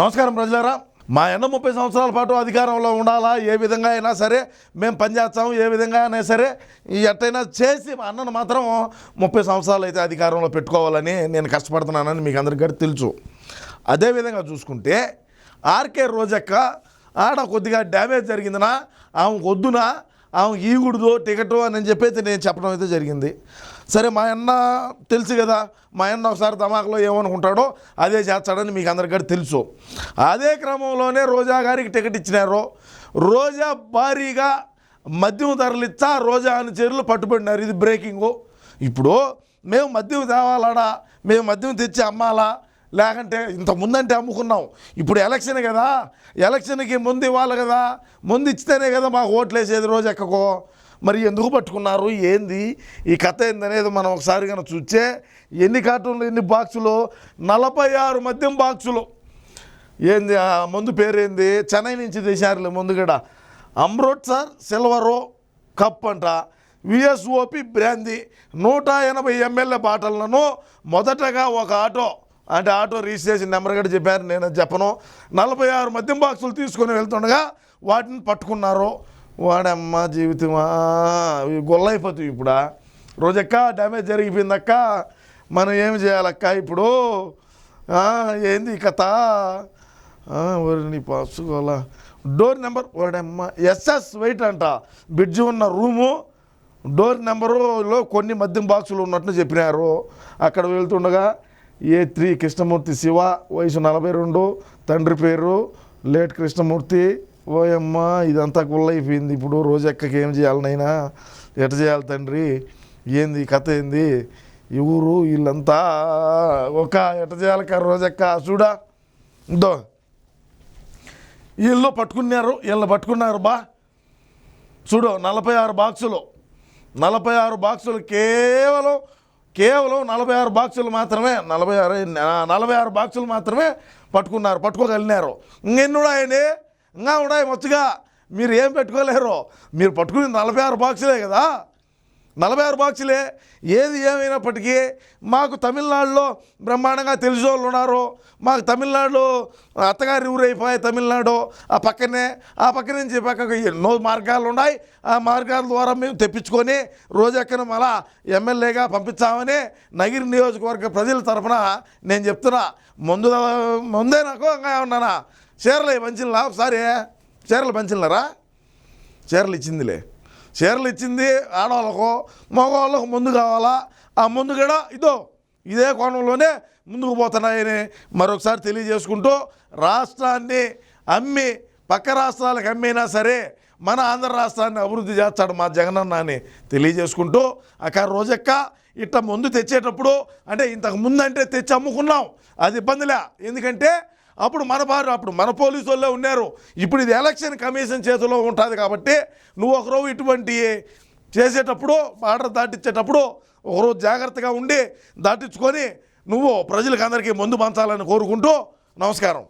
నమస్కారం ప్రజలారా. మా ఎండ ముప్పై సంవత్సరాల పాటు అధికారంలో ఉండాలా? ఏ విధంగా అయినా సరే మేము పనిచేస్తాము ఏ విధంగా అయినా సరే ఎట్టయినా చేసి మా అన్నను మాత్రం ముప్పై సంవత్సరాలు అయితే అధికారంలో పెట్టుకోవాలని నేను కష్టపడుతున్నానని మీకు అందరికీ తెలుసు. అదేవిధంగా చూసుకుంటే ఆర్కే రోజక్క ఆడ కొద్దిగా డ్యామేజ్ జరిగిందనా ఆమె వద్దునా ఆమె ఈగుడుదు టికెట్ అని చెప్పైతే నేను చెప్పడం అయితే జరిగింది. సరే మా అన్న తెలుసు కదా మా అన్న ఒకసారి తమాకలో ఏమనుకుంటాడో అదే చేస్తాడని మీకు అందరికీ తెలుసు. అదే క్రమంలోనే రోజా గారికి టికెట్ ఇచ్చినారు. రోజా భారీగా మద్యం ధరలిచ్చా రోజా అని చర్యలు పట్టుబడినారు. ఇది బ్రేకింగు ఇప్పుడు మేము మద్యం తేవాలడా? మేము మద్యం తెచ్చి అమ్మాలా? లేకంటే ఇంత ముందంటే అమ్ముకున్నాం. ఇప్పుడు ఎలక్షన్ కదా ఎలక్షన్కి ముందు ఇవ్వాలి కదా ముందు ఇచ్చితేనే కదా మాకు ఓట్లు వేసేది రోజు ఎక్కకో. మరి ఎందుకు పట్టుకున్నారు ఏంది ఈ కథ ఏందనేది మనం ఒకసారి కనుక చూస్తే ఎన్ని కార్టూన్లు ఎన్ని బాక్సులు నలభై ఆరు మద్యం బాక్సులు. ఏంది మందు ముందు పేరేంది చెన్నై నుంచి తెచ్చారులే ముందు కూడా అమృత్సర్ సిల్వరు కప్ అంట. VSOP brandy. నూట ఎనభై ఎంఎల్ఏ బాటలను మొదటగా ఒక ఆటో అంటే ఆటో రిజిస్ట్రేషన్ నెంబర్ కూడా చెప్పారు నేను చెప్పను. నలభై ఆరు మద్యం బాక్సులు తీసుకొని వెళ్తుండగా వాటిని పట్టుకున్నారు. వాడమ్మ జీవితమా ఇవి గొల్లైపోతాయి ఇప్పుడా. రోజక్క డ్యామేజ్ జరిగిపోయిందక్క. మనం ఏమి చేయాలక్క ఇప్పుడు? ఏంది కథ? డోర్ నెంబర్ వాడమ్మ ఎస్ఎస్ వెయిట్ అంట. బ్రిడ్జి ఉన్న రూము డోర్ నెంబరులో కొన్ని మద్యం బాక్సులు ఉన్నట్లు చెప్పినారు. అక్కడ వెళ్తుండగా ఏ త్రీ కృష్ణమూర్తి శివ వయసు నలభై రెండు తండ్రి పేరు లేట్ కృష్ణమూర్తి. ఓయమ్మ ఇదంతా కుళ్ళైపోయింది ఇప్పుడు రోజెక్కకి ఏం చేయాలి నైనా ఎట చేయాలి తండ్రి? ఏంది కథ ఏంది? ఈ ఊరు వీళ్ళంతా ఒక ఎట చేయాలి కా రోజెక్క చూడా. ఇదో. వీళ్ళు పట్టుకున్నారు వీళ్ళు పట్టుకున్నారు బా. చూడు నలభై ఆరు బాక్సులు నలభై ఆరు బాక్సులు కేవలం కేవలం నలభై ఆరు బాక్సులు మాత్రమే నలభై ఆరు నలభై ఆరు బాక్సులు మాత్రమే పట్టుకున్నారు పట్టుకోగలిగినారు ఇంకెన్ని ఇంకా ఉన్నాయి మచ్చుగా మీరు ఏం పెట్టుకోలేరు. మీరు పట్టుకుని నలభై ఆరు బాక్సులే కదా. నలభై ఆరు బాక్సులే. ఏది ఏమైనప్పటికీ మాకు తమిళనాడులో బ్రహ్మాండంగా తెలిసిన వాళ్ళు ఉన్నారు మాకు తమిళనాడు అత్తగారి ఊరైపోయాయి తమిళనాడు. ఆ పక్కనే ఆ పక్క నుంచి పక్కకు ఎన్నో మార్గాలు ఉన్నాయి ఆ మార్గాల ద్వారా మేము తెప్పించుకొని రోజెక్కన మళ్ళా ఎమ్మెల్యేగా పంపించామని నగిరి నియోజకవర్గ ప్రజల తరఫున నేను చెప్తున్నా. ముందు ముందే నాకు ఉన్నానా చీరలు పంచినలా ఒకసారి? చీరలు పంచినరా చీరలు ఇచ్చిందిలే. చీరలు ఇచ్చింది ఆడవాళ్ళకు మగవాళ్ళకు ముందు కావాలా? ఆ ముందు కూడా ఇదో ఇదే కోణంలోనే ముందుకు పోతున్నాయని మరొకసారి తెలియజేసుకుంటూ రాష్ట్రాన్ని అమ్మి పక్క రాష్ట్రాలకు అమ్మినా సరే మన ఆంధ్ర రాష్ట్రాన్ని అభివృద్ధి చేస్తాడు మా జగనన్న అని తెలియజేసుకుంటూ అక్కడ రోజక్క ఇట్ట ముందు తెచ్చేటప్పుడు అంటే ఇంతకు ముందు అంటే తెచ్చి అమ్ముకున్నాం. అది ఇబ్బందిలే ఎందుకంటే అప్పుడు మన బారు అప్పుడు మన పోలీసు వాళ్ళే ఉన్నారు. ఇప్పుడు ఇది ఎలక్షన్ కమిషన్ చేతిలో ఉంటుంది కాబట్టి నువ్వు ఒకరోజు ఇటువంటి చేసేటప్పుడు బార్డర్ దాటించేటప్పుడు ఒకరోజు జాగ్రత్తగా ఉండి దాటించుకొని నువ్వు ప్రజలకు అందరికీ ముందు పంచాలని కోరుకుంటూ నమస్కారం.